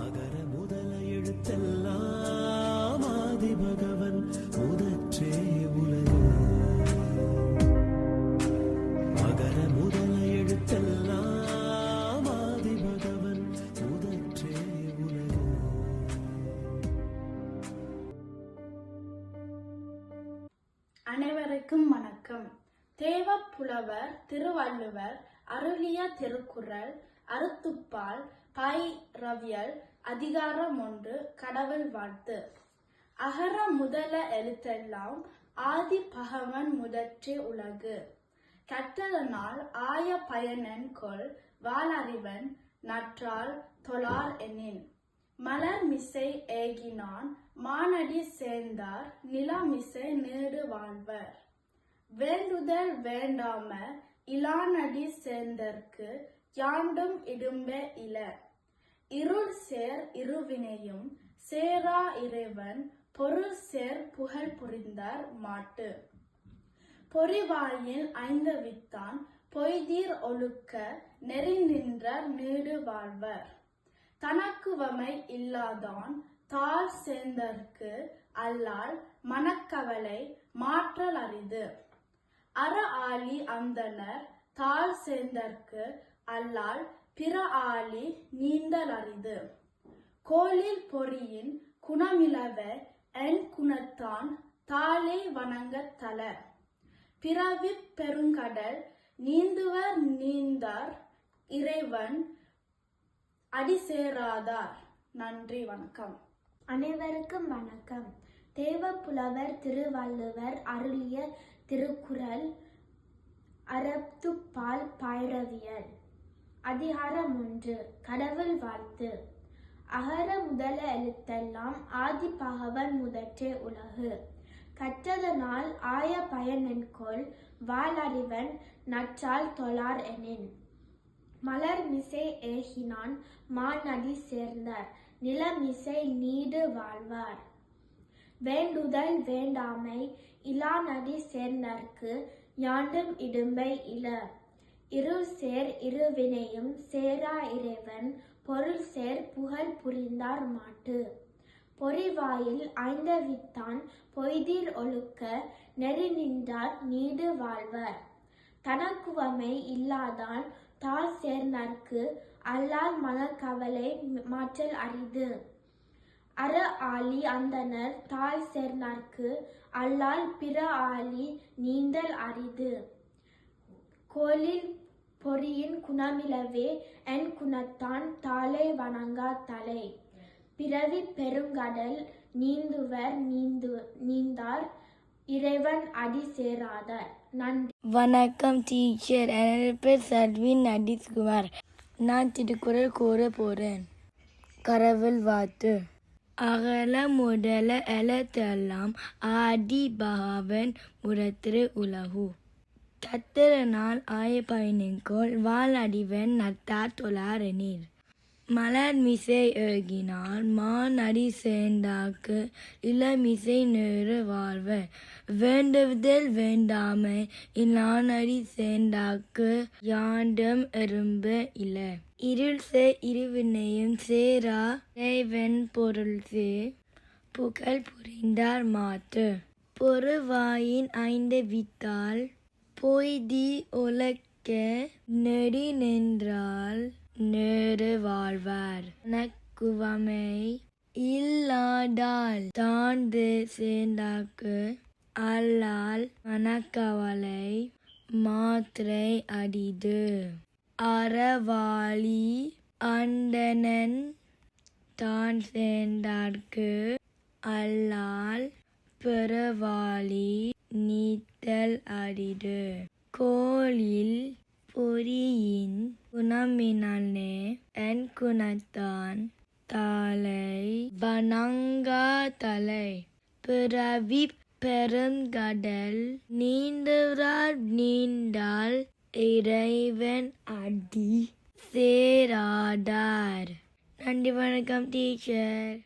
அகர முதல எழுத்தெல்லாம் ஆதி பகவன் முதற்றே உலகு. அகர முதல எழுத்தெல்லாம் ஆதி பகவன் முதற்றே உலகு. அனைவருக்கும் வணக்கம். தேவப்புலவர் திருவள்ளுவர் அருளிய திருக்குறள் அறுத்துப்பால் பைரவியல் அதிகாரம் ஒன்று கடவுள் வாழ்த்து. அகர முதல எழுத்தெல்லாம் ஆதி பகவன் முதற்றே உலகு. கற்றதனால் ஆய பயனன் கொள் வாளறிவன் நற்றால் தொழார் எனின். மலர் மிசை ஏகினான் மானடி சேர்ந்தார் நிலமிசை நேடு வாழ்வர். வேண்டுதல் வேண்டாம இலானடி சேர்ந்தற்கு யாண்டும் இடும்பே இல. இருள் சேர் இருவினையும் சேரா இறைவன் பொருள் சேர் புகழ் புரிந்தார் மாட்டு. பொறிவாயில் ஐந்தவித்தான் பொய்தீர் ஒழுக்க நெறி நின்றார் நீடு வாழ்வர். தனக்குவமை இல்லாதான் தாழ் சேர்ந்தற்கு அல்லால் மனக்கவலை மாற்றல் அரிது. அற ஆளி அந்தனர் தாழ் சேர்ந்தற்கு அல்லால் பிற ஆளி நீந்தல் அரிது கோலில் பொறியின் குணமிலவ என் குணத்தான் தாளே வணங்கத் தல. பிறவி பெருங்கடல் நீந்துவர் நீந்தார் இறைவன் அடி சேராதார் நன்றி வணக்கம். அனைவருக்கும் வணக்கம். தேவப்புலவர் திருவள்ளுவர் அருளிய திருக்குறள் அறத்துப்பால் பாயிரவியல். அதிகாரம் ஒன்று. கடவுள் வாழ்த்து. அகர முதல எழுத்தெல்லாம் ஆதி பகவன் முதற்றே உலகு. கற்றதனால் ஆய பயனென்கொள் வாளறிவன் நற்றால் தொழார் எனின். மலர் மிசை ஏகினான் மாநதி சேர்ந்தார். நிலமிசை நீடு வாழ்வார். வேண்டுதல் வேண்டாமை இலாநடி சேர்ந்தார்க்கு யாண்டும் இடும்பை இல. இரு சேர் இருவினையும் சேரா இறைவன் பொருள் சேர் புகழ் புரிந்தார் மாட்டு. பொறிவாயில் ஐந்தவித்தான் பொய்தீர் ஒழுக்க நெறி நின்றார் நீடு வாழ்வர். தனக்குவமை இல்லாதான் தாழ் சேர்ந்தார்க்கு அல்லால் மனக்கவலை மாற்றல் அரிது. அற ஆலி அந்தனர் தாழ் சேர்ந்தார்க்கு அல்லால் பிற ஆலி நீந்தல் அரிது. கோலில் பொறியின் குணமிலவே என் குணத்தான் தாளை வணங்கா தலை. பிறவி பெருங்கடல் நீந்துவர் நீந்து நீந்தார் இறைவன் அடி சேராதார். நன்றி. வணக்கம் டீச்சர் எனது பேர் சர்வின் அடிஸ்குமார். நான் திருக்குறள் கூற போறேன். கடவுள் வாத்து. அகல முதல எலத்தெல்லாம் ஆடி பகவன் முரத்திரு உலகு. கத்திரனால் ஆய பயணிக்கோள் வால் அடிவன் நத்தா தொழார் நீர் மலர் மிசை ஏகினான் மான் அடி சேர்ந்தாக்கு இளமிசை நேரு வாழ்வர். வேண்டுதல் வேண்டாமை இல்லான் அடி சேர்ந்தாக்கு யாண்டும் எறும்பு இல. இருள் சே இருவினையும் சேரா இறைவன் பொருள் சே புகழ் புரிந்தார் மாத்து பொறுவாயின் ஐந்து வித்தால் பொய்தி உலக்க நெடி நின்றால் நேரு வாழ்வார். நக்குவமை இல்லாதால் தாழ்ந்து சேர்ந்தாக்கு அல்லால் மனக்கவலை மாத்திரை அடிது. அறவாளி அண்டனன் தான் சேர்ந்தார்க்கு அல்லால் பிறவாளி நீத்தல் அரிது கோளில் பொறியின் குணமினானே என் குணத்தான். தலை வணங்கா தலை. பிறவி பெருங்கடல் நீந்துறார் நீண்டால் இறைவன் அடி சேராடார் நன்றி வணக்கம் டீச்சர்.